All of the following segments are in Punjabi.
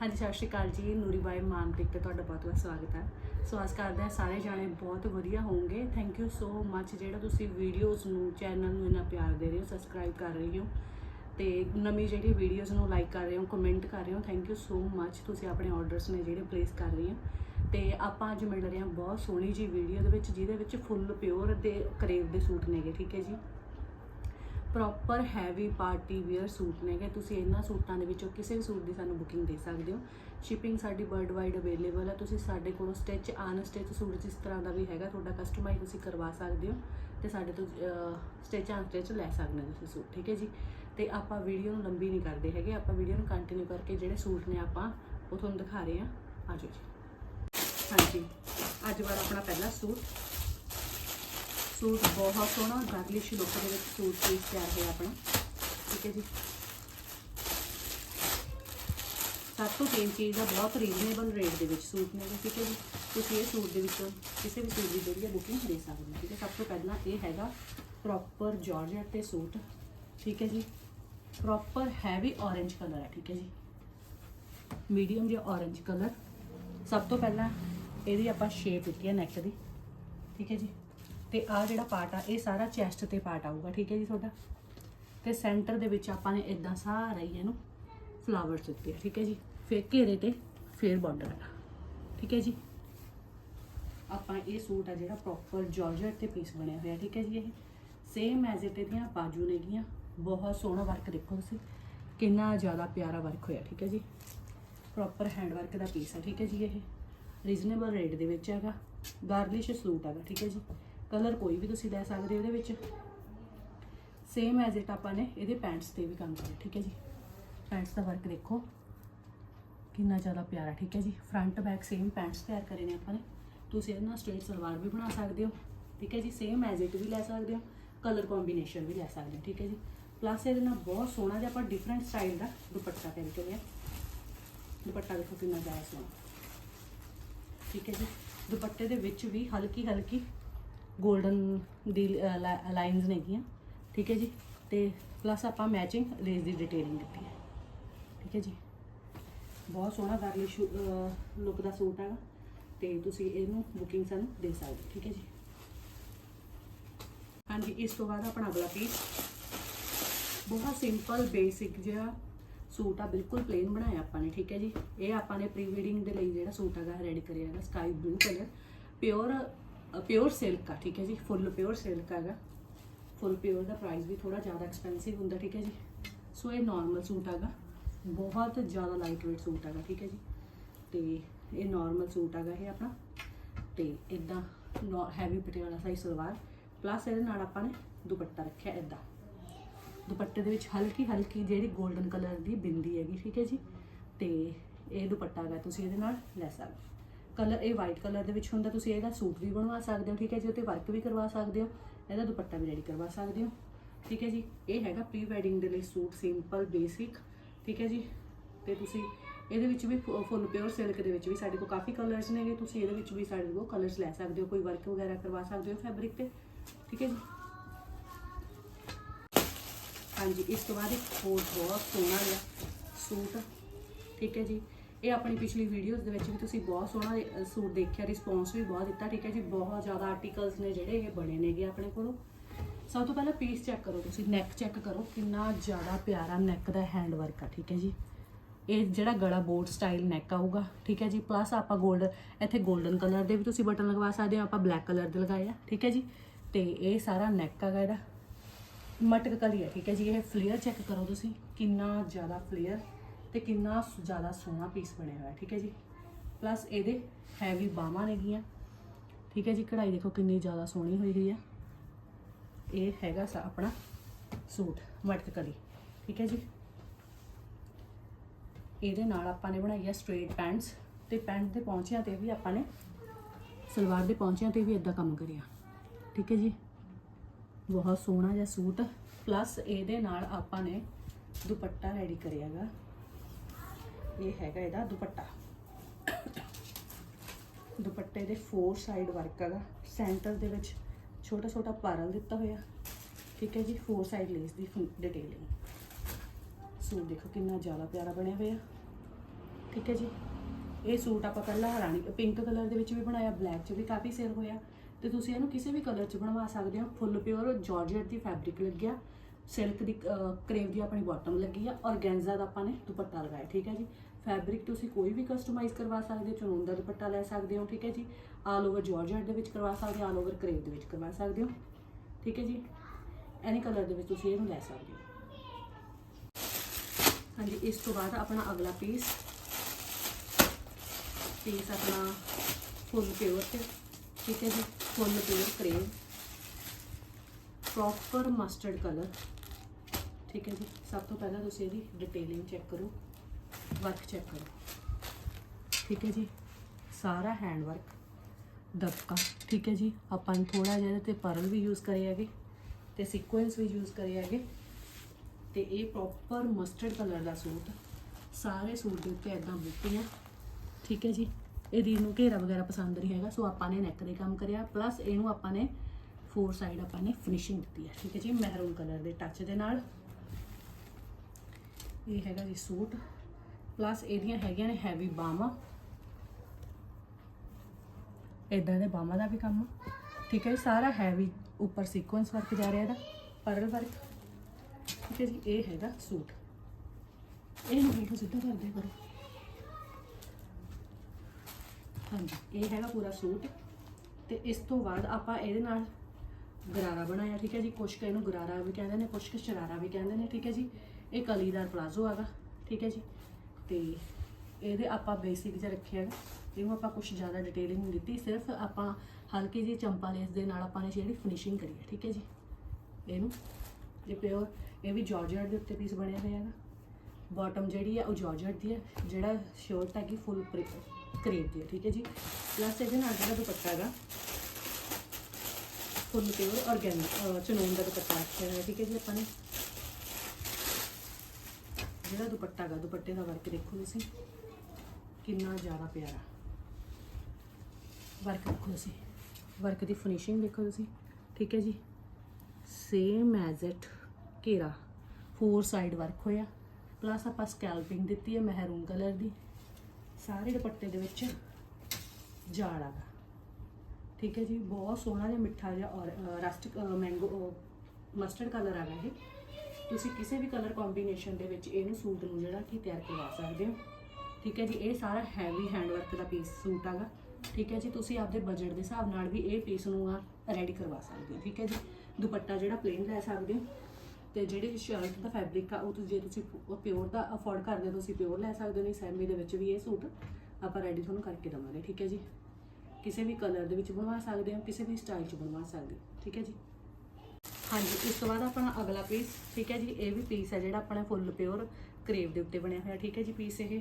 ਹਾਂਜੀ, ਸਤਿ ਸ਼੍ਰੀ ਅਕਾਲ ਜੀ, ਨੂਰੀ ਬਾਈ ਮਾਨਟਿਕ ਤੇ ਤੁਹਾਡਾ ਬਹੁਤ ਬਹੁਤ ਸਵਾਗਤ ਹੈ। ਸੋ ਅੱਜ ਕਰਦੇ ਹਾਂ ਸਾਰੇ ਜਾਣੇ ਬਹੁਤ ਵਧੀਆ ਹੋਵੋਗੇ ਥੈਂਕ ਯੂ ਸੋ ਮੱਚ ਜਿਹੜਾ ਤੁਸੀਂ ਵੀਡੀਓਜ਼ ਨੂੰ ਚੈਨਲ ਨੂੰ ਇੰਨਾ ਪਿਆਰ ਦੇ ਰਹੇ ਹੋ ਸਬਸਕ੍ਰਾਈਬ ਕਰ ਰਹੇ ਹੋ ਤੇ ਨਵੀਂ ਜਿਹੜੀ ਵੀਡੀਓਜ਼ ਨੂੰ ਲਾਈਕ ਕਰ ਰਹੇ ਹੋ ਕਮੈਂਟ ਕਰ ਰਹੇ ਹੋ ਥੈਂਕ ਯੂ ਸੋ ਮੱਚ ਤੁਸੀਂ ਆਪਣੇ ਆਰਡਰਸ ਨੇ ਜਿਹੜੇ ਪਲੇਸ ਕਰ ਰਹੇ ਹੋ। ਤੇ ਆਪਾਂ ਅੱਜ ਮਿਲ ਰਹੇ ਹਾਂ ਬਹੁਤ ਸੋਹਣੀ ਜੀ ਵੀਡੀਓ ਦੇ ਵਿੱਚ, ਜਿਹਦੇ ਵਿੱਚ ਫੁੱਲ ਪਿਓਰ ਦੇ ਕਰੇਵ ਦੇ ਸੂਟ ਨੇਗੇ, ਠੀਕ ਹੈ ਜੀ? Proper heavy party wear suit ਨੇਗੇ ਤੁਸੀਂ ਇਹਨਾਂ ਸੂਟਾਂ ਦੇ ਵਿੱਚੋਂ ਕਿਸੇ ਵੀ ਸੂਟ ਦੀ ਸਾਨੂੰ ਬੁਕਿੰਗ ਦੇ ਸਕਦੇ ਹੋ। ਸ਼ਿਪਿੰਗ ਸਾਡੀ ਵਰਲਡ ਵਾਈਡ ਅਵੇਲੇਬਲ ਹੈ। ਤੁਸੀਂ ਸਾਡੇ ਕੋਲੋਂ ਸਟਿਚ ਆਨ ਸਟਿਚ ਸੂਟ ਜਿਸ ਤਰ੍ਹਾਂ ਦਾ ਵੀ ਹੈਗਾ, ਤੁਹਾਡਾ ਕਸਟਮਾਈਜ਼ ਤੁਸੀਂ ਕਰਵਾ ਸਕਦੇ ਹੋ ਤੇ ਸਾਡੇ ਤੋਂ ਸਟਿਚ ਆਨ ਸਟਿਚ ਲੈ ਸਕਦੇ ਹੋ ਤੁਸੀਂ ਸੂਟ, ਠੀਕ ਹੈ ਜੀ? ਤੇ ਆਪਾਂ ਵੀਡੀਓ ਨੂੰ ਲੰਬੀ ਨਹੀਂ ਕਰਦੇ ਹੈਗੇ। ਆਪਾਂ ਵੀਡੀਓ ਨੂੰ ਕੰਟੀਨਿਊ ਕਰਕੇ ਜਿਹੜੇ ਸੂਟ ਨੇ ਆਪਾਂ, ਉਹ ਤੁਹਾਨੂੰ ਦਿਖਾ ਰਹੇ ਹਾਂ। ਆਜੋ ਜੀ। ਹਾਂਜੀ। ਅੱਜ ਵਾਰ ਆਪਣਾ ਪਹਿਲਾ ਸੂਟ। ਸੂਟ ਬਹੁਤ ਸੋਹਣਾ ਗਰਲਿਸ਼ ਲੁੱਕ ਦੇ ਵਿੱਚ ਸੂਟ ਪੀਸ ਤਿਆਰ ਹੋਇਆ ਆਪਣਾ। ਠੀਕ ਹੈ ਜੀ। ਸਭ ਤੋਂ ਤਿੰਨ ਚੀਜ਼ ਦਾ ਬਹੁਤ ਰੀਜ਼ਨੇਬਲ ਰੇਟ ਦੇ ਵਿੱਚ ਸੂਟ ਨੇ, ਠੀਕ ਹੈ ਜੀ। ਤੁਸੀਂ ਇਹ ਸੂਟ ਦੇ ਵਿੱਚੋਂ ਕਿਸੇ ਵੀ ਸੂਟ ਦੀ ਜਿਹੜੀ ਹੈ ਬੁਕਿੰਗ ਦੇ ਸਕਦੇ ਹੋ, ਠੀਕ ਹੈ। ਸਭ ਤੋਂ ਪਹਿਲਾਂ ਇਹ ਹੈਗਾ ਪ੍ਰੋਪਰ ਜਾਰਜਟ ਤੇ ਸੂਟ, ਠੀਕ ਹੈ ਜੀ। ਪ੍ਰੋਪਰ ਹੈਵੀ orange ਕਲਰ ਹੈ ਠੀਕ ਹੈ ਜੀ। ਮੀਡੀਅਮ ਜਿਹਾ orange ਕਲਰ ਸਭ ਤੋਂ ਪਹਿਲਾਂ ਇਹਦੀ ਆਪਾਂ ਸ਼ੇਪ ਦਿੱਤੀ ਹੈ ਨੈਕ ਦੀ, ਠੀਕ ਹੈ ਜੀ। ਤੇ ਆ ਜਿਹੜਾ ਪਾਰਟ ਆ, ਇਹ ਸਾਰਾ ਚੈਸਟ ਤੇ ਪਾਰਟ ਆਊਗਾ, ਠੀਕ ਹੈ ਜੀ ਤੁਹਾਡਾ? ਤੇ ਸੈਂਟਰ ਦੇ ਵਿੱਚ ਆਪਾਂ ਨੇ ਇਦਾਂ ਸਾਰਾ ਹੀ ਇਹਨੂੰ ਫਲਾਵਰਸ ਦਿੱਤੇ ਠੀਕ ਹੈ ਜੀ? ਫਿਰ ਘੇਰੇ ਤੇ ਫਿਰ ਬਾਰਡਰ ਆ, ਠੀਕ ਹੈ ਜੀ? ਆਪਾਂ ਇਹ ਸੂਟ ਆ ਜਿਹੜਾ ਪ੍ਰੋਪਰ ਜਾਰਜਟ ਤੇ ਪੀਸ ਬਣਿਆ ਹੋਇਆ, ਠੀਕ ਹੈ ਜੀ ਇਹ? ਸੇਮ ਐਜ਼ ਇਟ ਇਹਦੀਆਂ ਬਾਜੂ ਨੇਗੀਆਂ ਬਹੁਤ ਸੋਹਣਾ ਵਰਕ ਦੇਖੋ ਤੁਸੀਂ, ਕਿੰਨਾ ਜ਼ਿਆਦਾ ਪਿਆਰਾ ਵਰਕ ਹੋਇਆ, ਠੀਕ ਹੈ ਜੀ? ਪ੍ਰੋਪਰ ਹੈਂਡ ਵਰਕ ਦਾ ਪੀਸ ਹੈ ਠੀਕ ਹੈ ਜੀ ਇਹ? ਰੀਜ਼ਨੇਬਲ ਰੇਟ ਦੇ ਵਿੱਚ ਹੈਗਾ ਗਾਰਲਿਸ਼ ਸੂਟ ਹੈਗਾ, ਠੀਕ ਹੈ ਜੀ? ਕਲਰ ਕੋਈ ਵੀ ਤੁਸੀਂ ਲੈ ਸਕਦੇ ਹੋ ਇਹਦੇ ਵਿੱਚ। ਸੇਮ ਐਜ਼ ਇਟ ਆਪਾਂ ਨੇ ਇਹਦੇ ਪੈਂਟਸ ਤੇ ਵੀ ਕੰਮ ਕਰਿਆ, ਠੀਕ ਹੈ ਜੀ? ਪੈਂਟਸ ਦਾ ਵਰਕ ਦੇਖੋ। ਕਿੰਨਾ ਜ਼ਿਆਦਾ ਪਿਆਰਾ, ਠੀਕ ਹੈ ਜੀ? ਫਰੰਟ ਬੈਕ ਸੇਮ ਪੈਂਟਸ ਤਿਆਰ ਕਰੇ ਨੇ ਆਪਾਂ ਨੇ। ਤੁਸੀਂ ਇਹਦੇ ਨਾਲ ਸਟ੍ਰੇਟ ਸਲਵਾਰ ਵੀ ਬਣਾ ਸਕਦੇ ਹੋ, ਠੀਕ ਹੈ ਜੀ? ਸੇਮ ਐਜ਼ ਇਟ ਵੀ ਲੈ ਸਕਦੇ ਹੋ ਕਲਰ ਕੰਬੀਨੇਸ਼ਨ ਵੀ ਲੈ ਸਕਦੇ ਹੋ, ਠੀਕ ਹੈ ਜੀ? ਪਲੱਸ ਇਹਦੇ ਨਾਲ ਬਹੁਤ ਸੋਹਣਾ ਜਿਹਾ ਆਪਾਂ ਡਿਫਰੈਂਟ ਸਟਾਈਲ ਦਾ ਦੁਪੱਟਾ ਤਿਆਰ ਕਰਿਆ। ਦੁਪੱਟਾ ਦੇਖੋ ਕਿੰਨਾ ਜ਼ਿਆਦਾ ਸੋਹਣਾ। ਠੀਕ ਹੈ ਜੀ? ਦੁਪੱਟੇ ਦੇ ਵਿੱਚ ਵੀ ਹਲਕੀ ਹਲਕੀ 골ਡਨ ਦੀ ਲਾਈਨਸ ਨੇਗੀਆਂ ਠੀਕ ਹੈ ਜੀ? ਤੇ ਪਲੱਸ ਆਪਾਂ ਮੈਚਿੰਗ ਲੇਸ ਦੀ ਡਿਟੇਲਿੰਗ ਦਿੱਤੀ ਹੈ। ਠੀਕ ਹੈ ਜੀ? ਬਹੁਤ ਸੋਹਣਾ ਗਰਲਿਸ਼ ਲੁੱਕ ਦਾ ਸੂਟ ਹੈਗਾ। ਤੇ ਤੁਸੀਂ ਇਹਨੂੰ ਬੁਕਿੰਗ ਸਾਨੂੰ ਦੇ ਸਕਦੇ ਠੀਕ ਹੈ ਜੀ? ਹਾਂਜੀ, ਇਸ ਤੋਂ ਬਾਅਦ ਆਪਣਾ ਅਗਲਾ ਪੀਸ ਬਹੁਤ ਸਿੰਪਲ ਬੇਸਿਕ ਜਿਹਾ ਸੂਟ ਆ, ਬਿਲਕੁਲ ਪਲੇਨ ਬਣਾਇਆ ਆਪਾਂ ਨੇ। ਠੀਕ ਹੈ ਜੀ? ਇਹ ਆਪਾਂ ਨੇ ਪ੍ਰੀ ਵੈਡਿੰਗ ਦੇ ਲਈ ਜਿਹੜਾ ਸੂਟ ਹੈਗਾ ਰੈਡੀ ਕਰਿਆ ਹੈਗਾ sky blue colour pure pure silk ਆ, ਠੀਕ ਹੈ ਜੀ? ਫੁੱਲ ਪਿਓਰ ਸਿਲਕ ਹੈਗਾ। ਫੁੱਲ ਪਿਓਰ ਦਾ ਪ੍ਰਾਈਸ ਵੀ ਥੋੜਾ ਜ਼ਿਆਦਾ ਐਕਸਪੈਂਸਿਵ ਹੁੰਦਾ, ਠੀਕ ਹੈ ਜੀ? ਸੋ ਇਹ ਨਾਰਮਲ ਸੂਟ ਹੈਗਾ। ਬਹੁਤ ਜ਼ਿਆਦਾ ਲਾਈਟ weight ਸੂਟ ਹੈਗਾ, ਠੀਕ ਹੈ ਜੀ? ਤੇ ਇਹ ਨਾਰਮਲ ਸੂਟ ਹੈਗਾ ਇਹ ਆਪਣਾ। ਤੇ ਇਦਾਂ ਹੈਵੀ ਪਟਿਆਲਾ ਸਾਈ ਸਲਵਾਰ। ਪਲੱਸ ਇਹਦੇ ਨਾਲ ਆਪਾਂ ਨੇ ਦੁਪੱਟਾ ਰੱਖਿਆ ਇਦਾਂ ਦੁਪੱਟੇ ਦੇ ਵਿੱਚ ਹਲਕੀ ਹਲਕੀ ਜਿਹੜੀ 골ਡਨ ਕਲਰ ਦੀ ਬਿੰਦੀ ਹੈਗੀ, ਠੀਕ ਹੈ ਜੀ? ਤੇ ਇਹ ਦੁਪੱਟਾ ਹੈਗਾ ਤੁਸੀਂ ਇਹਦੇ ਨਾਲ ਲੈ ਸਕਦੇ ਕਲਰ, ਇਹ ਵਾਈਟ ਕਲਰ ਦੇ ਵਿੱਚ ਹੁੰਦਾ, ਤੁਸੀਂ ਇਹਦਾ ਸੂਟ ਵੀ ਬਣਵਾ ਸਕਦੇ ਹੋ, ਠੀਕ ਹੈ ਜੀ? ਉੱਤੇ ਵਰਕ ਵੀ ਕਰਵਾ ਸਕਦੇ ਹੋ, ਇਹਦਾ ਦੁਪੱਟਾ ਵੀ ਰੈਡੀ ਕਰਵਾ ਸਕਦੇ ਹੋ, ਠੀਕ ਹੈ ਜੀ? ਇਹ ਹੈਗਾ ਪ੍ਰੀ ਵੈਡਿੰਗ ਦੇ ਲਈ ਸੂਟ ਸਿੰਪਲ ਬੇਸਿਕ ਠੀਕ ਹੈ ਜੀ? ਤੇ ਤੁਸੀਂ ਇਹਦੇ ਵਿੱਚ ਵੀ ਫੁੱਲ ਪਿਓਰ ਸਿਲਕ ਦੇ ਵਿੱਚ ਵੀ ਸਾਡੇ ਕੋਲ ਕਾਫੀ ਕਲਰਸ ਨੇਗੇ, ਤੁਸੀਂ ਇਹਦੇ ਵਿੱਚ ਵੀ ਸਾਡੇ ਕੋਲ ਕਲਰਸ ਲੈ ਸਕਦੇ ਹੋ, ਕੋਈ ਵਰਕ ਵਗੈਰਾ ਕਰਵਾ ਸਕਦੇ ਹੋ ਫੈਬਰਿਕ ਤੇ, ਠੀਕ ਹੈ ਜੀ? ਹਾਂਜੀ, ਇਸ ਤੋਂ ਬਾਅਦ ਇੱਕ ਹੋਰ ਬਹੁਤ ਸੋਹਣਾ ਜਿਹਾ ਸੂਟ, ਠੀਕ ਹੈ ਜੀ? ਇਹ ਆਪਣੀ ਪਿਛਲੀ ਵੀਡੀਓਜ਼ ਦੇ ਵਿੱਚ ਵੀ ਤੁਸੀਂ ਬਹੁਤ ਸੋਹਣਾ ਸੂਟ ਦੇਖਿਆ ਰਿਸਪੌਂਸ ਵੀ ਬਹੁਤ ਦਿੱਤਾ, ਠੀਕ ਹੈ ਜੀ? ਬਹੁਤ ਜ਼ਿਆਦਾ ਆਰਟੀਕਲਸ ਨੇ ਜਿਹੜੇ ਇਹ ਬਣੇ ਨੇਗੇ ਆਪਣੇ ਕੋਲੋਂ। ਸਭ ਤੋਂ ਪਹਿਲਾਂ ਪੀਸ ਚੈੱਕ ਕਰੋ ਤੁਸੀਂ ਨੈਕ ਚੈੱਕ ਕਰੋ, ਕਿੰਨਾ ਜ਼ਿਆਦਾ ਪਿਆਰਾ ਨੈਕ ਦਾ ਹੈਂਡ ਵਰਕ ਆ, ਠੀਕ ਹੈ ਜੀ? ਇਹ ਜਿਹੜਾ ਗਲਾ ਬੋਰਡ ਸਟਾਈਲ ਨੈਕ ਆਊਗਾ, ਠੀਕ ਹੈ ਜੀ? ਪਲੱਸ ਆਪਾਂ 골ਡ ਇੱਥੇ 골ਡਨ ਕਲਰ ਦੇ ਵੀ ਤੁਸੀਂ ਬਟਨ ਲਗਵਾ ਸਕਦੇ ਹੋ, ਆਪਾਂ ਬਲੈਕ ਕਲਰ ਦੇ ਲਗਾਏ ਆ, ਠੀਕ ਹੈ ਜੀ? ਤੇ ਇਹ ਸਾਰਾ ਨੈਕ ਹੈਗਾ ਇਹਦਾ। ਮਟਕ ਕਲੀ ਹੈ ਠੀਕ ਹੈ ਜੀ? ਇਹ ਫਲੇਅਰ ਚੈੱਕ ਕਰੋ ਤੁਸੀਂ, ਕਿੰਨਾ ਜ਼ਿਆਦਾ ਫਲੇਅਰ ਤੇ ਕਿੰਨਾ ਸ- ਜ਼ਿਆਦਾ ਸੋਹਣਾ ਪੀਸ ਬਣਿਆ ਹੋਇਆ, ਠੀਕ ਹੈ ਜੀ? ਪਲੱਸ ਇਹਦੇ ਹੈਵੀ ਬਾਹਾਂ ਨੇਗੀਆਂ ਠੀਕ ਹੈ ਜੀ, ਕਢਾਈ ਦੇਖੋ ਕਿੰਨੀ ਜ਼ਿਆਦਾ ਸੋਹਣੀ ਹੋਈ ਹੋਈ ਆ। ਇਹ ਹੈਗਾ ਸਾ, ਆਪਣਾ ਸੂਟ ਮਟਕ ਕਲੀ। ਠੀਕ ਹੈ ਜੀ? ਇਹਦੇ ਨਾਲ ਆਪਾਂ ਨੇ ਬਣਾਈ ਆ ਸਟ੍ਰੇਟ ਪੈਂਟਸ ਤੇ ਪੈਂਟ ਦੇ ਪੌਂਚਿਆਂ ਤੇ ਵੀ ਆਪਾਂ ਨੇ ਸਲਵਾਰ ਦੇ ਪੌਂਚਿਆਂ ਤੇ ਵੀ ਇਦਾਂ ਕੰਮ ਕਰਿਆ। ਠੀਕ ਹੈ ਜੀ? ਬਹੁਤ ਸੋਹਣਾ ਜਿਹਾ ਸੂਟ। ਪਲੱਸ ਇਹਦੇ ਨਾਲ ਆਪਾਂ ਨੇ ਦੁਪੱਟਾ ਰੈਡੀ ਕਰਿਆਗਾ ਇਹ ਹੈਗਾ ਇਹਦਾ, ਦੁਪੱਟਾ। ਦੁਪੱਟੇ ਦੇ ਫੋਰ ਸਾਈਡ ਵਰਕ ਹੈਗਾ। ਸੈਂਟਰ ਦੇ ਵਿੱਚ ਛੋਟਾ ਛੋਟਾ ਪਾਰਲ ਦਿੱਤਾ ਹੋਇਆ। ਠੀਕ ਹੈ ਜੀ ਫੋਰ ਸਾਈਡ ਲੇਸ ਦੀ ਡਿਟੇਲਿੰਗ ਸੂਟ ਦੇਖੋ ਕਿੰਨਾ ਜ਼ਿਆਦਾ ਪਿਆਰਾ ਬਣਿਆ ਹੋਇਆ। ਠੀਕ ਹੈ ਜੀ, ਇਹ ਸੂਟ ਆਪਾਂ ਪਹਿਲਾਂ ਰਾਣੀ ਪਿੰਕ ਕਲਰ ਦੇ ਵਿੱਚ ਵੀ ਬਣਾਇਆ ਬਲੈਕ 'ਚ ਵੀ ਕਾਫੀ ਸੇਲ ਹੋਇਆ। ਤੇ ਤੁਸੀਂ ਇਹਨੂੰ ਕਿਸੇ ਵੀ ਕਲਰ 'ਚ ਬਣਵਾ ਸਕਦੇ ਹੋ। ਫੁੱਲ ਪਿਓਰ ਜਾਰਜਟ ਦੀ ਫੈਬਰਿਕ ਲੱਗਿਆ। ਸਿਲਕ ਦੀ ਕਰੇਵ ਦੀ ਆਪਣੀ ਬਾਟਮ ਲੱਗੀ ਆ। ਔਰਗੈਂਜ਼ਾ ਦਾ ਆਪਾਂ ਨੇ ਦੁਪੱਟਾ ਲਗਾਇਆ। ਠੀਕ ਹੈ ਜੀ ਫੈਬਰਿਕ ਤੁਸੀਂ ਕੋਈ ਵੀ ਕਸਟਮਾਈਜ਼ ਕਰਵਾ ਸਕਦੇ ਹੋ ਚੁਣਨ ਦਾ ਦੁਪੱਟਾ ਲੈ ਸਕਦੇ ਹੋ, ਠੀਕ ਹੈ ਜੀ? ਆਲ ਓਵਰ ਜਾਰਜਟ ਦੇ ਵਿੱਚ ਕਰਵਾ ਸਕਦੇ ਹੋ ਆਲ ਓਵਰ ਕਰੇਵ ਦੇ ਵਿੱਚ ਕਰਵਾ ਸਕਦੇ ਹੋ, ਠੀਕ ਹੈ ਜੀ? ਐਨੀ ਕਲਰ ਦੇ ਵਿੱਚ ਤੁਸੀਂ ਇਹਨੂੰ ਲੈ ਸਕਦੇ ਹੋ। ਹਾਂਜੀ, ਇਸ ਤੋਂ ਬਾਅਦ ਆਪਣਾ ਅਗਲਾ ਪੀਸ ਪੀਸ ਆਪਣਾ ਫੁੱਲ ਪਿਓਰ ਤੇ, ਠੀਕ ਹੈ ਜੀ? Full pure crepe proper mustard colour ਠੀਕ ਹੈ ਜੀ? ਸਭ ਤੋਂ ਪਹਿਲਾਂ ਤੁਸੀਂ ਇਹਦੀ ਡਿਟੇਲਿੰਗ ਚੈੱਕ ਕਰੋ। ਵਰਕ ਚੈੱਕ ਕਰੋ। ਠੀਕ ਹੈ ਜੀ? ਸਾਰਾ ਹੈਂਡ ਵਰਕ ਦਬਕਾ, ਠੀਕ ਹੈ ਜੀ? ਆਪਾਂ ਨੇ ਥੋੜਾ ਜਿਹਾ ਇਹਦੇ ਤੇ ਪਰਲ ਵੀ ਯੂਜ਼ ਕਰੇ ਹੈਗੇ ਤੇ ਸੀਕੁਐਂਸ ਵੀ ਯੂਜ਼ ਕਰੇ ਹੈਗੇ ਤੇ ਇਹ ਪ੍ਰੋਪਰ ਮਸਟਰਡ ਕਲਰ ਦਾ ਸੂਟ, ਸਾਰੇ ਸੂਟ ਦੇ ਉੱਤੇ ਐਦਾਂ ਬੁੱਟੀਆਂ ਠੀਕ ਹੈ ਜੀ? ਇਹ ਰੀਨ ਨੂੰ ਘੇਰਾ ਵਗੈਰਾ ਪਸੰਦ ਨਹੀਂ ਹੈਗਾ, ਸੋ ਆਪਾਂ ਨੇ ਨੈਕ ਦੇ ਕੰਮ ਕਰਿਆ ਪਲੱਸ ਇਹਨੂੰ ਆਪਾਂ ਨੇ ਫੋਰ ਸਾਈਡ ਆਪਾਂ ਨੇ ਫਿਨਿਸ਼ਿੰਗ ਦਿੱਤੀ ਹੈ। ਠੀਕ ਹੈ ਜੀ? ਮਹਿਰੂਨ ਕਲਰ ਦੇ ਟੱਚ ਦੇ ਨਾਲ। ਇਹ ਹੈਗਾ ਜੀ ਸੂਟ। ਪਲੱਸ ਇਹਦੀਆਂ ਹੈਗੀਆਂ ਨੇ ਹੈਵੀ ਬਾਹਾਂ। ਇਦਾਂ ਦੇ ਬਾਹਾਂ ਦਾ ਵੀ ਕੰਮ ਠੀਕ ਹੈ ਜੀ, ਸਾਰਾ ਹੈਵੀ ਉੱਪਰ ਸੀਕੁਐਂਸ ਵਰਕ ਜਾ ਰਿਹਾ ਇਹਦਾ ਪਰਲ ਵਰਕ ਠੀਕ ਹੈ ਜੀ ਇਹ ਹੈਗਾ ਸੂਟ ਇਹਨੂੰ ਹੇਠੋਂ ਸਿੱਧਾ ਕਰ ਦਿਆ ਕਰੋ। ਹਾਂਜੀ ਇਹ ਹੈਗਾ ਪੂਰਾ ਸੂਟ ਤੇ ਇਸ ਤੋਂ ਬਾਅਦ ਆਪਾਂ ਇਹਦੇ ਨਾਲ ਗਰਾਰਾ ਬਣਾਇਆ ਠੀਕ ਹੈ ਜੀ। ਕੁਛ ਕੁ ਇਹਨੂੰ ਗਰਾਰਾ ਵੀ ਕਹਿੰਦੇ ਨੇ ਕੁਛ ਕੁ ਸ਼ਰਾਰਾ ਵੀ ਕਹਿੰਦੇ ਨੇ ਠੀਕ ਹੈ ਜੀ। ਇਹ ਕਲੀਦਾਰ ਪਲਾਜ਼ੋ ਹੈਗਾ ਠੀਕ ਹੈ ਜੀ। ਤੇ ਇਹਦੇ ਆਪਾਂ ਬੇਸਿਕ ਜਿਹਾ ਰੱਖਿਆ ਹੈਗਾ ਇਹਨੂੰ ਆਪਾਂ ਕੁਝ ਜ਼ਿਆਦਾ ਡਿਟੇਲਿੰਗ ਨਹੀਂ ਦਿੱਤੀ, ਸਿਰਫ ਆਪਾਂ ਹਲਕੀ ਜਿਹੀ ਚੰਪਾ ਲੇਸ ਦੇ ਨਾਲ ਆਪਾਂ ਨੇ ਜਿਹੜੀ ਫਿਨਿਸ਼ਿੰਗ ਕਰੀ ਹੈ, ਠੀਕ ਹੈ ਜੀ? ਇਹਨੂੰ ਇਹ ਪਿਓਰ ਇਹ ਵੀ ਜਾਰਜਟ ਦੇ ਉੱਤੇ ਪੀਸ ਬਣਿਆ ਹੋਇਆ ਹੈਗਾ ਬਾਟਮ ਜਿਹੜੀ ਹੈ ਉਹ ਜਾਰਜਟ ਦੀ ਹੈ, ਜਿਹੜਾ ਸ਼ਰਟ ਹੈਗੀ ਫੁੱਲ ਕਰੇਪ ਦੀ ਹੈ, ਠੀਕ ਹੈ ਜੀ? ਪਲੱਸ ਇਹਦੇ ਨਾਲ ਜਿਹੜਾ ਦੁਪੱਟਾ ਹੈਗਾ ਫੁੱਲ ਪਿਓਰ ਔਰਗੈਨਿਕ ਚਨੋਨ ਦਾ ਦੁਪੱਟਾ ਰੱਖਿਆ ਹੋਇਆ, ਠੀਕ ਹੈ ਜੀ ਆਪਾਂ ਨੇ। ਜਿਹੜਾ ਦੁਪੱਟਾ ਹੈਗਾ, ਦੁਪੱਟੇ ਦਾ ਵਰਕ ਦੇਖੋ ਤੁਸੀਂ। ਕਿੰਨਾ ਜ਼ਿਆਦਾ ਪਿਆਰਾ। ਵਰਕ ਦੇਖੋ ਤੁਸੀਂ। ਵਰਕ ਦੀ ਫਿਨਿਸ਼ਿੰਗ ਦੇਖੋ ਤੁਸੀਂ। ਠੀਕ ਹੈ ਜੀ? ਸੇਮ ਐਜ਼ ਇਟ ਘੇਰਾ। ਫੋਰ ਸਾਈਡ ਵਰਕ ਹੋਇਆ। ਪਲੱਸ ਆਪਾਂ ਸਕੈਲਪਿੰਗ ਦਿੱਤੀ ਹੈ ਮਹਿਰੂਨ ਕਲਰ ਦੀ। ਸਾਰੇ ਦੁਪੱਟੇ ਦੇ ਵਿੱਚ ਜਾਲ ਆਗਾ ਠੀਕ ਹੈ ਜੀ? ਬਹੁਤ ਸੋਹਣਾ ਜਿਹਾ ਮਿੱਠਾ ਜਿਹਾ ਔਰ ਰਸਟ ਮੈਂਗੋ ਮਸਟਰਡ ਕਲਰ ਆ ਗਿਆ ਇਹ। ਤੁਸੀਂ ਕਿਸੇ ਵੀ ਕਲਰ ਕੰਬੀਨੇਸ਼ਨ ਦੇ ਵਿੱਚ ਇਹਨੂੰ ਸੂਟ ਨੂੰ ਜਿਹੜਾ ਕਿ ਤਿਆਰ ਕਰਵਾ ਸਕਦੇ ਹੋ। ਠੀਕ ਹੈ ਜੀ, ਇਹ ਸਾਰਾ ਹੈਵੀ ਹੈਂਡਵਰਕ ਦਾ ਪੀਸ ਸੂਟ ਆਗਾ ਠੀਕ ਹੈ ਜੀ, ਤੁਸੀਂ ਆਪਦੇ ਬਜਟ ਦੇ ਹਿਸਾਬ ਨਾਲ ਵੀ ਇਹ ਪੀਸ ਨੂੰ ਆ ਰੈਡੀ ਕਰਵਾ ਸਕਦੇ ਹੋ। ਠੀਕ ਹੈ ਜੀ, ਦੁਪੱਟਾ ਜਿਹੜਾ ਪਲੇਨ ਲੈ ਸਕਦੇ ਹੋ ਤੇ ਜਿਹੜੇ ਸ਼ਰਟ ਦਾ ਫੈਬਰਿਕ ਆ, ਉਹ ਤੁਸੀਂ ਜੇ ਤੁਸੀਂ ਪਿਓਰ ਦਾ ਅਫੋਰਡ ਕਰਦੇ ਹੋ, ਤੁਸੀਂ ਪਿਓਰ ਲੈ ਸਕਦੇ ਹੋ। ਨਹੀਂ ਸੈਮੀ ਦੇ ਵਿੱਚ ਵੀ ਇਹ ਸੂਟ ਆਪਾਂ ਰੈਡੀ ਤੁਹਾਨੂੰ ਕਰਕੇ ਦਵਾਂਗੇ। ਠੀਕ ਹੈ ਜੀ, ਕਿਸੇ ਵੀ ਕਲਰ ਦੇ ਵਿੱਚ ਬਣਵਾ ਸਕਦੇ ਹੋ, ਕਿਸੇ ਵੀ ਸਟਾਈਲ 'ਚ ਬਣਵਾ ਸਕਦੇ ਹੋ। ਠੀਕ ਹੈ ਜੀ ਹਾਂਜੀ, ਇਸ ਤੋਂ ਬਾਅਦ ਆਪਣਾ ਅਗਲਾ ਪੀਸ ਠੀਕ ਹੈ ਜੀ, ਇਹ ਵੀ ਪੀਸ ਹੈ ਜਿਹੜਾ ਆਪਣਾ ਫੁੱਲ ਪਿਓਰ ਕਰੇਵ ਦੇ ਉੱਤੇ ਬਣਿਆ ਹੋਇਆ, ਠੀਕ ਹੈ ਜੀ ਪੀਸ ਇਹ।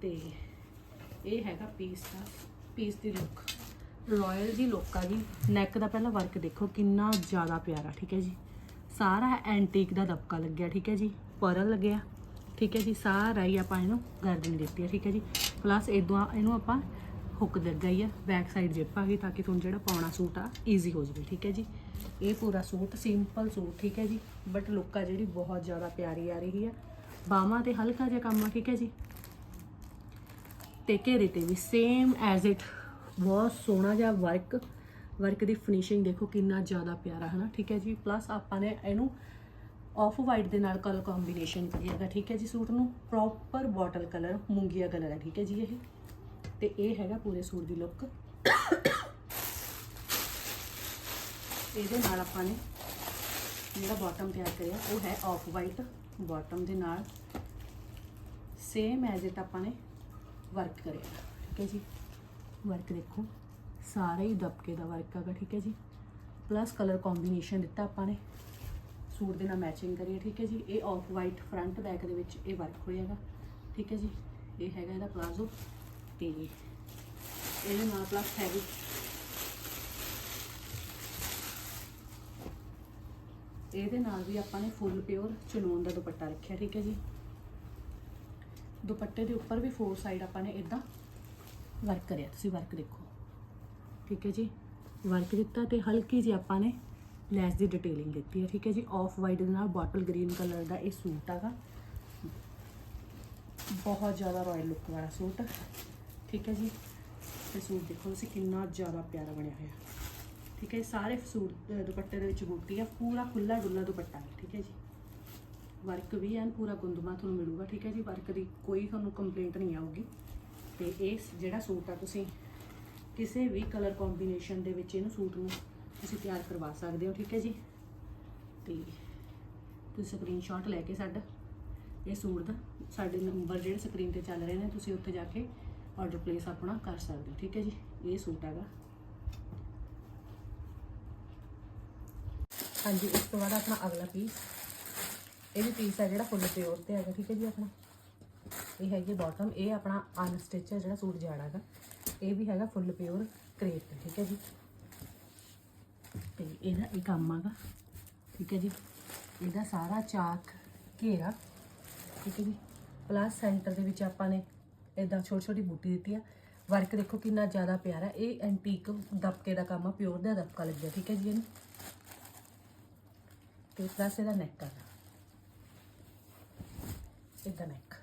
ਤੇ ਇਹ ਹੈਗਾ ਪੀਸ ਦਾ ਪੀਸ ਦੀ ਲੁੱਕ ਰਾਇਲ ਦੀ ਲੁੱਕ ਆ ਜੀ ਨੈਕ ਦਾ ਪਹਿਲਾਂ ਵਰਕ ਦੇਖੋ, ਕਿੰਨਾ ਜ਼ਿਆਦਾ ਪਿਆਰਾ, ਠੀਕ ਹੈ ਜੀ। ਸਾਰਾ ਐਂਟੀਕ ਦਾ ਦਬਕਾ ਲੱਗਿਆ, ਠੀਕ ਹੈ ਜੀ ਪਰਲ ਲੱਗਿਆ, ਠੀਕ ਹੈ ਜੀ, ਸਾਰਾ ਹੀ ਆਪਾਂ ਇਹਨੂੰ ਗਰਦਨ ਦਿੱਤੀ ਹੈ, ਠੀਕ ਹੈ ਜੀ। ਪਲੱਸ ਇਦਾਂ ਇਹਨੂੰ ਆਪਾਂ ਹੁੱਕ ਦੇ ਹੀ ਆ ਬੈਕ ਸਾਈਡ ਜਿੱਪ ਆ ਗਈ ਤਾਂ ਕਿ ਤੁਹਾਨੂੰ ਜਿਹੜਾ ਪਾਉਣਾ ਸੂਟ ਆ ਈਜ਼ੀ ਹੋ ਜਾਵੇ, ਠੀਕ ਹੈ ਜੀ? ਇਹ ਪੂਰਾ ਸੂਟ ਸਿੰਪਲ ਸੂਟ, ਠੀਕ ਹੈ ਜੀ? ਬਟ ਲੁੱਕ ਆ ਜਿਹੜੀ ਬਹੁਤ ਜ਼ਿਆਦਾ ਪਿਆਰੀ ਆ ਰਹੀ ਆ। ਬਾਹਾਂ ਤੇ ਹਲਕਾ ਜਿਹਾ ਕੰਮ ਆ, ਠੀਕ ਹੈ ਜੀ? ਤੇ ਘੇਰੇ ਤੇ ਵੀ ਸੇਮ ਐਜ਼ ਇਟ ਬਹੁਤ ਸੋਹਣਾ ਜਿਹਾ ਵਰਕ ਵਰਕ ਦੀ ਫਿਨਿਸ਼ਿੰਗ ਦੇਖੋ ਕਿੰਨਾ ਜ਼ਿਆਦਾ ਪਿਆਰਾ ਹੈ ਨਾ ਠੀਕ ਹੈ ਜੀ? ਪਲੱਸ ਆਪਾਂ ਨੇ ਇਹਨੂੰ ਆਫ ਵਾਈਟ ਦੇ ਨਾਲ ਕਲਰ ਕੰਬੀਨੇਸ਼ਨ ਕਰੀਏਗਾ ਠੀਕ ਹੈ ਜੀ ਸੂਟ ਨੂੰ? ਪ੍ਰੋਪਰ ਬੋਟਲ ਕਲਰ ਮੂੰਗੀਆ ਕਲਰ ਹੈ, ਠੀਕ ਹੈ ਜੀ ਇਹ? ਤੇ ਇਹ ਹੈਗਾ ਪੂਰੇ ਸੂਟ ਦੀ ਲੁੱਕ ਇਹਦੇ ਨਾਲ ਆਪਾਂ ਨੇ ਜਿਹੜਾ ਬਾਟਮ ਤਿਆਰ ਕਰਿਆ, ਉਹ ਹੈ ਆਫ ਵਾਈਟ ਬਾਟਮ ਦੇ ਨਾਲ ਸੇਮ ਐਜ਼ ਇਟ ਆਪਾਂ ਨੇ ਵਰਕ ਕਰਿਆ। ਠੀਕ ਹੈ ਜੀ? ਵਰਕ ਦੇਖੋ, ਸਾਰਾ ਹੀ ਦਬਕੇ ਦਾ ਵਰਕ ਹੈਗਾ, ਠੀਕ ਹੈ ਜੀ? ਪਲੱਸ ਕਲਰ ਕੰਬੀਨੇਸ਼ਨ ਦਿੱਤਾ ਆਪਾਂ ਨੇ। ਸੂਟ ਦੇ ਨਾਲ ਮੈਚਿੰਗ ਕਰੀਏ, ਠੀਕ ਹੈ ਜੀ? ਇਹ ਆਫ ਵਾਈਟ ਫਰੰਟ ਬੈਕ ਦੇ ਵਿੱਚ ਇਹ ਵਰਕ ਹੋਏਗਾ। ਠੀਕ ਹੈ ਜੀ? ਇਹ ਹੈਗਾ ਇਹਦਾ ਪਲਾਜ਼ੋ ਤੇ ਇਹਦੇ ਨਾਲ ਪਲੱਸ ਹੈਵੀ ਇਹਦੇ ਨਾਲ ਵੀ ਆਪਾਂ ਨੇ ਫੁੱਲ ਪਿਓਰ ਚਨੋਨ ਦਾ ਦੁਪੱਟਾ ਰੱਖਿਆ, ਠੀਕ ਹੈ ਜੀ। ਦੁਪੱਟੇ ਦੇ ਉੱਪਰ ਵੀ ਫੋਰ ਸਾਈਡ ਆਪਾਂ ਨੇ ਇਦਾਂ ਵਰਕ ਕਰਿਆ। ਤੁਸੀਂ ਵਰਕ ਦੇਖੋ। ਠੀਕ ਹੈ ਜੀ। ਵਰਕ ਦਿੱਤਾ ਤੇ ਹਲਕੀ ਜਿਹੀ ਆਪਾਂ ਨੇ ਲੈਸ ਦੀ ਡਿਟੇਲਿੰਗ ਦਿੱਤੀ ਹੈ, ਠੀਕ ਹੈ ਜੀ। ਆਫ ਵਾਈਟ ਦੇ ਨਾਲ ਬੋਟਲ ਗ੍ਰੀਨ ਕਲਰ ਦਾ ਇਹ ਸੂਟ ਹੈਗਾ ਬਹੁਤ ਜ਼ਿਆਦਾ ਰਾਇਲ ਲੁੱਕ ਵਾਲਾ ਸੂਟ। ਠੀਕ ਹੈ ਜੀ? ਤੇ ਸੂਟ ਦੇਖੋ ਤੁਸੀਂ ਕਿੰਨਾ ਜ਼ਿਆਦਾ ਪਿਆਰਾ ਬਣਿਆ ਹੋਇਆ। ਠੀਕ ਹੈ ਸਾਰੇ ਸੂਟ ਦੁਪੱਟੇ ਦੇ ਵਿੱਚ ਬੂਟੀ ਆ, ਪੂਰਾ ਖੁੱਲਾ ਡੁੱਲਾ ਦੁਪੱਟਾ ਹੈ, ਠੀਕ ਹੈ ਜੀ? ਵਰਕ ਵੀ ਐਨ ਪੂਰਾ ਗੁੰਦਮਾ ਤੁਹਾਨੂੰ ਮਿਲੂਗਾ, ਠੀਕ ਹੈ ਜੀ? ਵਰਕ ਦੀ ਕੋਈ ਤੁਹਾਨੂੰ ਕੰਪਲੇਂਟ ਨਹੀਂ ਆਊਗੀ। ਤੇ ਇਹ ਜਿਹੜਾ ਸੂਟ ਆ ਤੁਸੀਂ ਕਿਸੇ ਵੀ ਕਲਰ ਕੰਬੀਨੇਸ਼ਨ ਦੇ ਵਿੱਚ ਇਹਨੂੰ ਸੂਟ ਨੂੰ ਤੁਸੀਂ ਤਿਆਰ ਕਰਵਾ ਸਕਦੇ ਹੋ, ਠੀਕ ਹੈ ਜੀ? ਤੇ ਤੁਸੀਂ ਸਕਰੀਨਸ਼ਾਟ ਲੈ ਕੇ ਸਾਡਾ ਇਹ ਸੂਟ ਦਾ, ਸਾਡੇ ਨੰਬਰ ਜਿਹੜੇ ਸਕਰੀਨ ਤੇ ਚੱਲ ਰਹੇ ਨੇ, ਤੁਸੀਂ ਉੱਥੇ ਜਾ ਕੇ ਆਰਡਰ ਪਲੇਸ ਆਪਣਾ ਕਰ ਸਕਦੇ ਹੋ, ਠੀਕ ਹੈ ਜੀ? ਇਹ ਸੂਟ ਹੈਗਾ। ਹਾਂਜੀ, ਇਸ ਤੋਂ ਬਾਅਦ ਆਪਣਾ ਅਗਲਾ ਪੀਸ ਇਹ ਵੀ ਪੀਸ ਹੈ ਜਿਹੜਾ ਫੁੱਲ ਪਿਓਰ ਤੇ ਹੈਗਾ, ਠੀਕ ਹੈ ਜੀ ਆਪਣਾ? ਇਹ ਹੈਗੀ ਬਾਟਮ ਇਹ ਆਪਣਾ ਅਨਸਟਿਚ ਹੈ ਜਿਹੜਾ ਸੂਟ ਜਾਣਾ ਹੈਗਾ। ਇਹ ਵੀ ਹੈਗਾ ਫੁੱਲ ਪਿਓਰ ਕਰੇਪ ਠੀਕ ਹੈ ਜੀ? ਤੇ ਇਹਦਾ ਇਹ ਕੰਮ ਹੈਗਾ, ਠੀਕ ਹੈ ਜੀ? ਇਹਦਾ ਸਾਰਾ ਚਾਕ ਘੇਰਾ, ਠੀਕ ਹੈ ਜੀ? ਪਲੱਸ ਸੈਂਟਰ ਦੇ ਵਿੱਚ ਆਪਾਂ ਨੇ ਇਦਾਂ ਛੋਟੀ ਛੋਟੀ ਬੂਟੀ ਦਿੱਤੀ ਆ। ਵਰਕ ਦੇਖੋ ਕਿੰਨਾ ਜ਼ਿਆਦਾ ਪਿਆਰਾ ਇਹ ਐਂਟੀਕ ਦਬਕੇ ਦਾ ਕੰਮ ਆ ਪਿਓਰ ਦਾ ਦਬਕਾ ਲੱਗਿਆ, ਠੀਕ ਹੈ ਜੀ ਇਹਨੂੰ? ਤੇ ਪਲੱਸ ਇਹਦਾ ਨੈਕ ਆ। ਇਹਦਾ ਨੈਕ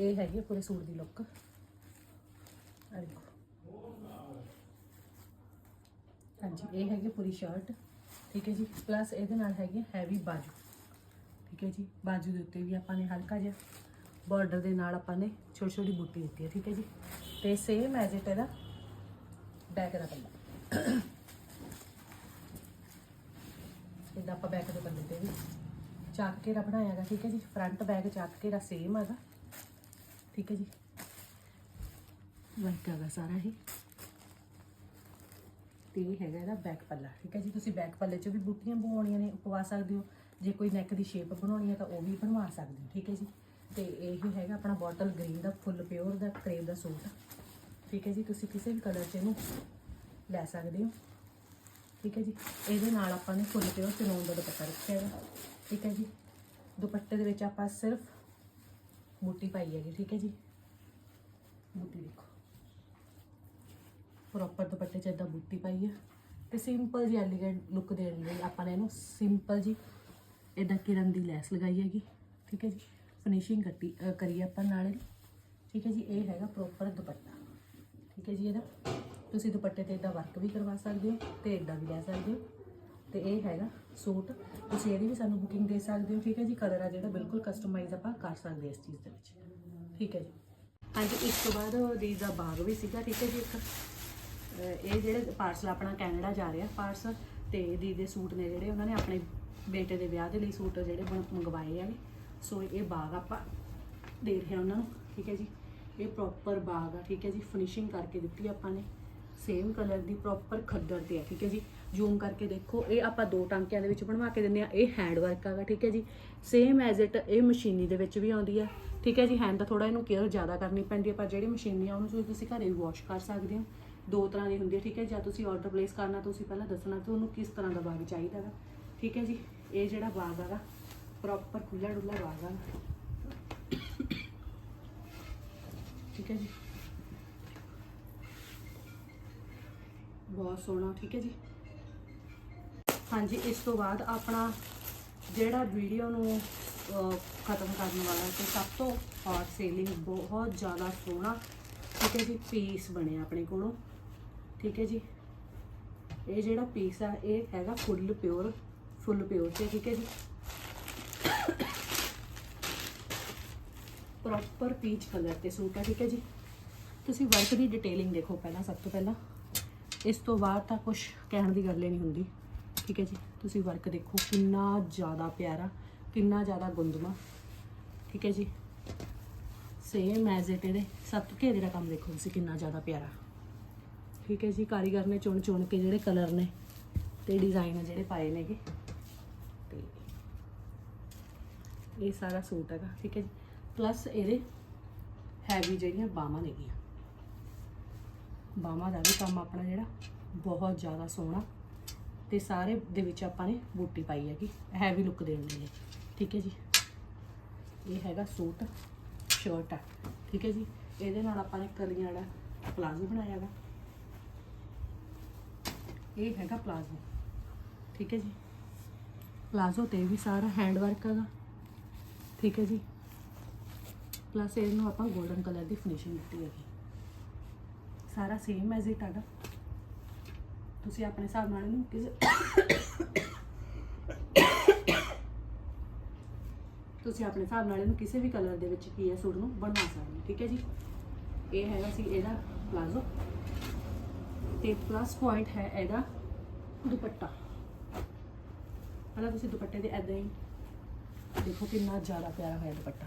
ਇਹ ਹੈਗੀ ਆ ਪੂਰੇ ਸੂਟ ਦੀ ਲੁੱਕ ਆ ਦੇਖੋ। ਹਾਂਜੀ, ਇਹ ਹੈਗੀ ਪੂਰੀ ਸ਼ਰਟ ਠੀਕ ਹੈ ਜੀ। ਪਲੱਸ ਇਹਦੇ ਨਾਲ ਹੈਗੀ ਹੈਵੀ ਬਾਜੂ। ਠੀਕ ਹੈ ਜੀ, ਬਾਜੂ ਦੇ ਉੱਤੇ ਵੀ ਆਪਾਂ ਨੇ ਹਲਕਾ ਜਿਹਾ ਬਾਰਡਰ ਦੇ ਨਾਲ ਆਪਾਂ ਨੇ ਛੋਟੀ ਛੋਟੀ ਬੂਟੀ ਦਿੱਤੀ ਹੈ, ਠੀਕ ਹੈ ਜੀ? ਤੇ ਸੇਮ ਐਜ ਇਟ ਇਹਦਾ ਬੈਕ ਦਾ ਪੱਲਾ ਇਹਦਾ ਆਪਾਂ ਬੈਕ ਦੇ ਪੱਲੇ ਤੇ ਵੀ ਚਾਕ ਕੇ ਬਣਾਇਆ ਹੈਗਾ ਠੀਕ ਹੈ ਜੀ? ਫਰੰਟ ਬੈਕ ਚੱਕ ਕੇ ਦਾ ਸੇਮ ਹੈਗਾ ਠੀਕ ਹੈ ਜੀ? ਵਰਕ ਹੈਗਾ ਸਾਰਾ ਹੀ। ਤੇ ਇਹ ਹੈਗਾ ਇਹਦਾ ਬੈਕ ਪੱਲਾ, ਠੀਕ ਹੈ ਜੀ? ਤੁਸੀਂ ਬੈਕ ਪੱਲੇ 'ਚ ਵੀ ਬੂਟੀਆਂ ਬਣਾਉਣੀਆਂ ਨੇ ਪਵਾ ਸਕਦੇ ਹੋ। ਜੇ ਕੋਈ ਨੈਕ ਦੀ ਸ਼ੇਪ ਬਣਾਉਣੀ ਹੈ ਤਾਂ ਉਹ ਵੀ ਬਣਵਾ ਸਕਦੇ ਹੋ, ਠੀਕ ਹੈ ਜੀ? ਤੇ ਇਹ ਹੈਗਾ ਆਪਣਾ ਬੋਟਲ ਗ੍ਰੀਨ ਦਾ ਫੁੱਲ ਪਿਓਰ ਦਾ ਕਰੇਵ ਦਾ ਸੂਟ। ਠੀਕ ਹੈ ਜੀ, ਤੁਸੀਂ ਕਿਸੇ ਵੀ ਕਲਰ 'ਚ ਇਹਨੂੰ ਲੈ ਸਕਦੇ ਹੋ। ਠੀਕ ਹੈ ਜੀ, ਇਹਦੇ ਨਾਲ ਆਪਾਂ ਨੇ ਫੁੱਲ ਪਿਓਰ ਚਨੋਨ ਦਾ ਦੁਪੱਟਾ ਰੱਖਿਆ ਹੈਗਾ। ਠੀਕ ਹੈ ਜੀ, ਦੁਪੱਟੇ ਦੇ ਵਿੱਚ ਆਪਾਂ ਸਿਰਫ ਬੂਟੀ ਪਾਈ ਹੈਗੀ, ਠੀਕ ਹੈ ਜੀ। ਬੂਟੀ ਦੇਖੋ। ਪ੍ਰੋਪਰ ਦੁਪੱਟੇ 'ਚ ਇਦਾਂ ਬੂਟੀ ਪਾਈ ਹੈ ਤੇ ਸਿੰਪਲ ਜੀ ਐਲੀਗੈਂਟ ਲੁੱਕ ਦੇਣ ਲਈ ਆਪਾਂ ਨੇ ਇਹਨੂੰ ਸਿੰਪਲ ਜੀ ਇਦਾਂ ਕਿਰਨ ਦੀ ਲੈਸ ਲਗਾਈ ਹੈਗੀ। ਠੀਕ ਹੈ ਜੀ। ਫਿਨਿਸ਼ਿੰਗ ਕੱਟੀ ਅ, ਕਰੀ ਆਪਾਂ ਨਾਲੇ। ਠੀਕ ਹੈ ਜੀ ਇਹ ਹੈਗਾ ਪ੍ਰੋਪਰ ਦੁਪੱਟਾ। ਠੀਕ ਹੈ ਜੀ ਇਹਦਾ। ਤੁਸੀਂ ਦੁਪੱਟੇ ਤੇ ਇਦਾਂ ਵਰਕ ਵੀ ਕਰਵਾ ਸਕਦੇ ਹੋ ਤੇ ਇਦਾਂ ਵੀ ਲੈ ਸਕਦੇ ਹੋ। ਤੇ ਇਹ ਹੈਗਾ ਸੂਟ। ਤੁਸੀਂ ਇਹਦੀ ਵੀ ਸਾਨੂੰ ਬੁਕਿੰਗ ਦੇ ਸਕਦੇ ਹੋ। ਠੀਕ ਹੈ ਜੀ ਕਲਰ ਆ ਜਿਹੜਾ ਬਿਲਕੁਲ ਕਸਟਮਾਈਜ਼ ਆਪਾਂ ਕਰ ਸਕਦੇ ਹਾਂ ਇਸ ਚੀਜ਼ ਦੇ ਵਿੱਚ। ਠੀਕ ਹੈ ਜੀ। ਹਾਂਜੀ ਇਸ ਤੋਂ ਬਾਅਦ ਦੀ ਦਾ ਬਾਗ ਵੀ ਸੀਗਾ। ਠੀਕ ਹੈ ਜੀ ਇੱਕ। ਅਹ ਇਹ ਜਿਹੜੇ ਪਾਰਸਲ ਆਪਣਾ ਕੈਨੇਡਾ ਜਾ ਰਿਹਾ ਪਾਰਸਲ ਤੇ ਦੀ ਦੇ ਸੂਟ ਨੇ ਜਿਹੜੇ ਉਹਨਾਂ ਨੇ ਆਪਣੇ ਬੇਟੇ ਦੇ ਵਿਆਹ ਦੇ ਲਈ ਸੂਟ ਜਿਹੜੇ ਬਣ- ਮੰਗਵਾਏ ਹੈਗੇ। ਸੋ ਇਹ ਬਾਗ ਆਪਾਂ ਦੇ ਰਹੇ ਹਾਂ ਉਹਨਾਂ ਨੂੰ, ਠੀਕ ਹੈ ਜੀ। ਇਹ ਪ੍ਰੋਪਰ ਬਾਗ ਆ, ਠੀਕ ਹੈ ਜੀ। ਫਿਨਿਸ਼ਿੰਗ ਕਰਕੇ ਦਿੱਤੀ ਆਪਾਂ ਨੇ। ਸੇਮ ਕਲਰ ਦੀ ਪ੍ਰੋਪਰ ਖੱਦਰ ਤੇ ਆ, ਠੀਕ ਹੈ ਜੀ। ਜ਼ੂਮ ਕਰਕੇ ਦੇਖੋ, ਇਹ ਆਪਾਂ ਦੋ ਟਾਂਕਿਆਂ ਦੇ ਵਿੱਚ ਬਣਵਾ ਕੇ ਦਿੰਦੇ ਆ। ਇਹ ਹੈਂਡ ਵਰਕ ਆਗਾ ਠੀਕ ਹੈ ਜੀ। ਸੇਮ ਐਜ਼ ਇਟ ਇਹ ਮਸ਼ੀਨੀ ਦੇ ਵਿੱਚ ਵੀ ਆਉਂਦੀ ਆ, ਠੀਕ ਹੈ ਜੀ। ਹੈਂਡ ਦਾ ਥੋੜਾ ਇਹਨੂੰ ਕੇਅਰ ਜ਼ਿਆਦਾ ਕਰਨੀ ਪੈਂਦੀ ਹੈ ਪਰ ਜਿਹੜੀ ਮਸ਼ੀਨੀ ਆ, ਉਹਨੂੰ ਤੁਸੀਂ- ਤੁਸੀਂ ਘਰੇ ਵੀ ਵਾਸ਼ ਕਰ ਸਕਦੇ ਹੋ। ਦੋ ਤਰ੍ਹਾਂ ਦੀ ਹੁੰਦੀ ਹੈ ਠੀਕ ਹੈ। ਜਾਂ ਤੁਸੀਂ ਆਰਡਰ ਪਲੇਸ ਕਰਨਾ, ਤੁਸੀਂ ਪਹਿਲਾਂ ਦੱਸਣਾ ਕਿ ਤੁਹਾਨੂੰ ਕਿਸ ਤਰ੍ਹਾਂ ਦਾ ਬਾਗ ਚਾਹੀਦਾ ਹੈ ਠੀਕ ਹੈ ਜੀ। ਇਹ ਜਿਹੜਾ ਬਾਗ ਹੈਗਾ ਪ੍ਰੋਪਰ ਖੁੱਲਾ ਡੁੱਲਾ ਬਾਗ ਆ ਠੀਕ ਹੈ ਜੀ। ਬਹੁਤ ਸੋਹਣਾ, ਠੀਕ ਹੈ ਜੀ। ਹਾਂਜੀ, ਇਸ ਤੋਂ ਬਾਅਦ ਆਪਣਾ ਜਿਹੜਾ ਵੀਡੀਓ ਨੂੰ ਖਤਮ ਕਰਨ ਵਾਲਾ ਤੇ ਸਭ ਤੋਂ ਹੌਟ ਸੇਲਿੰਗ ਬਹੁਤ ਜ਼ਿਆਦਾ ਸੋਹਣਾ, ਠੀਕ ਹੈ ਜੀ ਪੀਸ ਬਣਿਆ ਆਪਣੇ ਕੋਲੋਂ। ਠੀਕ ਹੈ ਜੀ। ਇਹ ਜਿਹੜਾ ਪੀਸ ਆ, ਇਹ ਹੈਗਾ ਫੁੱਲ ਪਿਓਰ ਫੁੱਲ ਪਿਓਰ ਤੇ, ਠੀਕ ਹੈ ਜੀ। ਪ੍ਰੋਪਰ ਪੀਚ ਕਲਰ ਤੇ ਸੂਟ ਹੈ, ਠੀਕ ਹੈ ਜੀ? ਤੁਸੀਂ ਵਰਕ ਦੀ ਡਿਟੇਲਿੰਗ ਦੇਖੋ ਪਹਿਲਾਂ, ਸਭ ਤੋਂ ਪਹਿਲਾਂ। ਇਸ ਤੋਂ ਬਾਅਦ ਤਾਂ ਕੁਝ ਕਹਿਣ ਦੀ ਗੱਲ ਹੀ ਨਹੀਂ ਹੁੰਦੀ, ਠੀਕ ਹੈ ਜੀ? ਤੁਸੀਂ ਵਰਕ ਦੇਖੋ, ਕਿੰਨਾ ਜ਼ਿਆਦਾ ਪਿਆਰਾ, ਕਿੰਨਾ ਜ਼ਿਆਦਾ ਗੁੰਦਮਾ, ਠੀਕ ਹੈ ਜੀ? ਸੇਮ ਐਜ਼ ਇਟ ਇਹਦੇ, ਸੱਤ ਘੇਰੇ ਦਾ ਕੰਮ ਦੇਖੋ ਤੁਸੀਂ, ਕਿੰਨਾ ਜ਼ਿਆਦਾ ਪਿਆਰਾ। ਠੀਕ ਹੈ ਜੀ? ਕਾਰੀਗਰ ਨੇ ਚੁਣ ਚੁਣ ਕੇ ਜਿਹੜੇ ਕਲਰ ਨੇ ਤੇ ਡਿਜ਼ਾਈਨ ਜਿਹੜੇ ਪਾਏ ਨੇਗੇ ਤੇ ਇਹ ਸਾਰਾ ਸੂਟ ਹੈਗਾ, ਠੀਕ ਹੈ ਜੀ। ਪਲੱਸ ਇਹਦੇ ਹੈਵੀ ਜਿਹੜੀਆਂ ਬਾਹਾਂ ਨੇਗੀਆਂ ਬਾਹਾਂ ਦਾ ਵੀ ਕੰਮ ਆਪਣਾ ਜਿਹੜਾ ਬਹੁਤ ਜ਼ਿਆਦਾ ਸੋਹਣਾ ਤੇ ਸਾਰੇ ਦੇ ਵਿੱਚ ਆਪਾਂ ਨੇ ਬੂਟੀ ਪਾਈ ਹੈਗੀ ਹੈਵੀ ਲੁੱਕ ਦੇਣ ਲਈ। ਠੀਕ ਹੈ ਜੀ। ਇਹ ਹੈਗਾ ਸੂਟ ਸ਼ਰਟ ਆ। ਠੀਕ ਹੈ ਜੀ। ਇਹਦੇ ਨਾਲ ਆਪਾਂ ਨੇ ਕਲੀਆਂ ਵਾਲਾ ਪਲਾਜ਼ੋ ਬਣਾਇਆ ਹੈਗਾ। ਇਹ ਹੈਗਾ ਪਲਾਜ਼ੋ। ਠੀਕ ਹੈ ਜੀ। ਪਲਾਜ਼ੋ ਤੇ ਵੀ ਸਾਰਾ ਹੈਂਡ ਵਰਕ ਹੈਗਾ। ਠੀਕ ਹੈ ਜੀ। ਪਲੱਸ ਇਹਨੂੰ ਆਪਾਂ 골ਡਨ ਕਲਰ ਦੀ ਫਿਨਿਸ਼ਿੰਗ ਦਿੱਤੀ ਹੈਗੀ ਸਾਰਾ ਸੇਮ ਹੈ ਜੀ ਤੁਹਾਡਾ। ਤੁਸੀਂ ਆਪਣੇ ਹਿਸਾਬ ਨਾਲ ਇਹਨੂੰ ਕਿਸੇ ਤੁਸੀਂ ਆਪਣੇ ਹਿਸਾਬ ਨਾਲ ਇਹਨੂੰ ਕਿਸੇ ਵੀ ਕਲਰ ਦੇ ਵਿੱਚ ਕੀ ਹੈ, ਸੂਟ ਨੂੰ ਬਣਾ ਸਕਦੇ ਹੋ, ਠੀਕ ਹੈ ਜੀ। ਇਹ ਹੈਗਾ ਸੀ ਇਹਦਾ ਪਲਾਜ਼ੋ। ਤੇ ਪਲੱਸ ਪੁਆਇੰਟ ਹੈ ਇਹਦਾ ਦੁਪੱਟਾ। ਪਹਿਲਾਂ ਤੁਸੀਂ ਦੁਪੱਟੇ ਦੇ ਐਦਾਂ ਹੀ ਦੇਖੋ ਕਿੰਨਾ ਜ਼ਿਆਦਾ ਪਿਆਰਾ ਹੋਇਆ ਦੁਪੱਟਾ।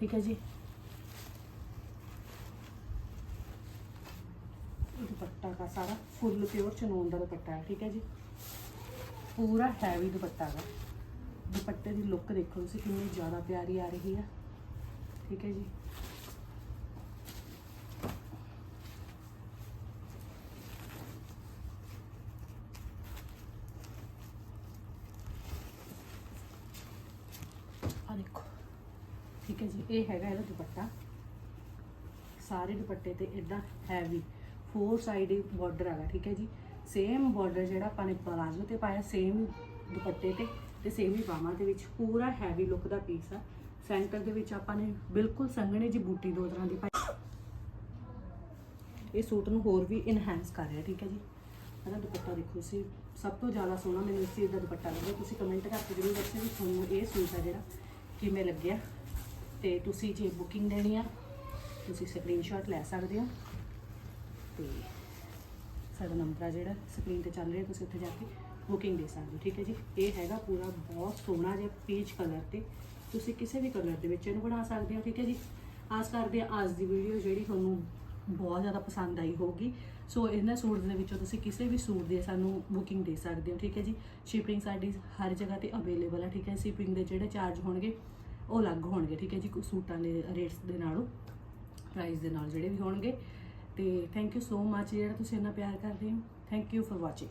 ਠੀਕ ਹੈ ਜੀ। ਦੁਪੱਟਾ ਦਾ ਸਾਰਾ ਫੁੱਲ ਪਿਓਰ ਚਨੂਨ ਦਾ ਦੁਪੱਟਾ ਹੈ, ਠੀਕ ਹੈ ਜੀ। ਪੂਰਾ ਹੈਵੀ ਦੁਪੱਟਾ ਹੈ ਦੁਪੱਟੇ ਦੀ ਲੁੱਕ ਦੇਖੋ ਤੁਸੀਂ ਕਿੰਨੀ ਜ਼ਿਆਦਾ ਪਿਆਰੀ ਆ ਰਹੀ ਹੈ। ਠੀਕ ਹੈ ਜੀ ਆ ਦੇਖੋ ਠੀਕ ਹੈ ਜੀ ਇਹ ਹੈਗਾ ਇਹਦਾ ਦੁਪੱਟਾ। ਸਾਰੇ ਦੁਪੱਟੇ ਤੇ ਇਦਾਂ ਹੈਵੀ ਫੋਰ ਸਾਈਡ ਬਾਰਡਰ ਹੈਗਾ, ਠੀਕ ਹੈ ਜੀ? ਸੇਮ ਬਾਰਡਰ ਜਿਹੜਾ ਆਪਾਂ ਨੇ ਪਲਾਜ਼ੋ ਤੇ ਪਾਇਆ ਸੇਮ ਦੁਪੱਟੇ ਤੇ ਤੇ ਸੇਮ ਹੀ ਬਾਹਾਂ ਦੇ ਵਿੱਚ। ਪੂਰਾ ਹੈਵੀ ਲੁੱਕ ਦਾ ਪੀਸ ਆ। ਸੈਂਟਰ ਦੇ ਵਿੱਚ ਆਪਾਂ ਨੇ ਬਿਲਕੁਲ ਸੰਘਣੀ ਜੀ ਬੂਟੀ ਦੋ ਤਰ੍ਹਾਂ ਦੀ ਪਾਈ ਇਹ ਸੂਟ ਨੂੰ ਹੋਰ ਵੀ ਇਨਹੈਂਸ ਕਰ ਰਿਹਾ, ਠੀਕ ਹੈ ਜੀ? ਇਹਦਾ ਦੁਪੱਟਾ ਦੇਖੋ ਸੀ ਸਭ ਤੋਂ ਜ਼ਿਆਦਾ ਸੋਹਣਾ ਮੈਨੂੰ ਇਸ ਚੀਜ਼ ਦਾ ਦੁਪੱਟਾ ਲੱਗਿਆ। ਤੁਸੀਂ ਕਮੈਂਟ ਕਰਕੇ ਜ਼ਰੂਰ ਦੱਸਿਓ ਵੀ ਤੁਹਾਨੂੰ ਇਹ ਸੂਟ ਆ ਜਿਹੜਾ ਕਿਵੇਂ ਲੱਗਿਆ। ਤੇ ਤੁਸੀਂ ਜੇ ਬੁਕਿੰਗ ਦੇਣੀ ਆ, ਤੁਸੀਂ ਸਕਰੀਨਸ਼ਾਟ ਲੈ ਸਕਦੇ ਹੋ। ਤੇ ਸਾਡਾ ਨੰਬਰ ਆ ਜਿਹੜਾ ਸਕਰੀਨ ਤੇ ਚੱਲ ਰਿਹਾ, ਤੁਸੀਂ ਉੱਥੇ ਜਾ ਕੇ ਬੁਕਿੰਗ ਦੇ ਸਕਦੇ ਹੋ, ਠੀਕ ਹੈ ਜੀ? ਇਹ ਹੈਗਾ ਪੂਰਾ ਬਹੁਤ ਸੋਹਣਾ ਜਿਹਾ ਪੀਚ ਕਲਰ ਤੇ, ਤੁਸੀਂ ਕਿਸੇ ਵੀ ਕਲਰ ਦੇ ਵਿੱਚ ਇਹਨੂੰ ਬਣਾ ਸਕਦੇ ਹੋ, ਠੀਕ ਹੈ ਜੀ? ਆਸ ਕਰਦੇ ਹਾਂ ਅੱਜ ਦੀ ਵੀਡੀਓ ਜਿਹੜੀ ਤੁਹਾਨੂੰ ਬਹੁਤ ਜ਼ਿਆਦਾ ਪਸੰਦ ਆਈ ਹੋਊਗੀ। ਸੋ ਇਹਨਾਂ ਸੂਟ ਦੇ ਵਿੱਚੋਂ ਤੁਸੀਂ ਕਿਸੇ ਵੀ ਸੂਟ ਦੀ ਸਾਨੂੰ ਬੁਕਿੰਗ ਦੇ ਸਕਦੇ ਹੋ, ਠੀਕ ਹੈ ਜੀ? ਸ਼ਿਪਿੰਗ ਸਾਡੀ ਹਰ ਜਗ੍ਹਾ ਤੇ ਅਵੇਲੇਬਲ ਹੈ ਠੀਕ ਹੈ? ਸ਼ਿਪਿੰਗ ਦੇ ਜਿਹੜੇ ਚਾਰਜ ਹੋਣਗੇ ਉਹ ਅਲੱਗ ਹੋਣਗੇ, ਠੀਕ ਹੈ ਜੀ ਸੂਟਾਂ ਦੇ ਰੇਟਸ ਦੇ ਨਾਲੋਂ ਪ੍ਰਾਈਸ ਦੇ ਨਾਲ ਜਿਹੜੇ ਵੀ ਹੋਣਗੇ। ਤੇ ਥੈਂਕ ਯੂ ਸੋ ਮੱਚ ਜਿਹੜਾ ਤੁਸੀਂ ਇੰਨਾ ਪਿਆਰ ਕਰਦੇ ਹੋ। Thank you for watching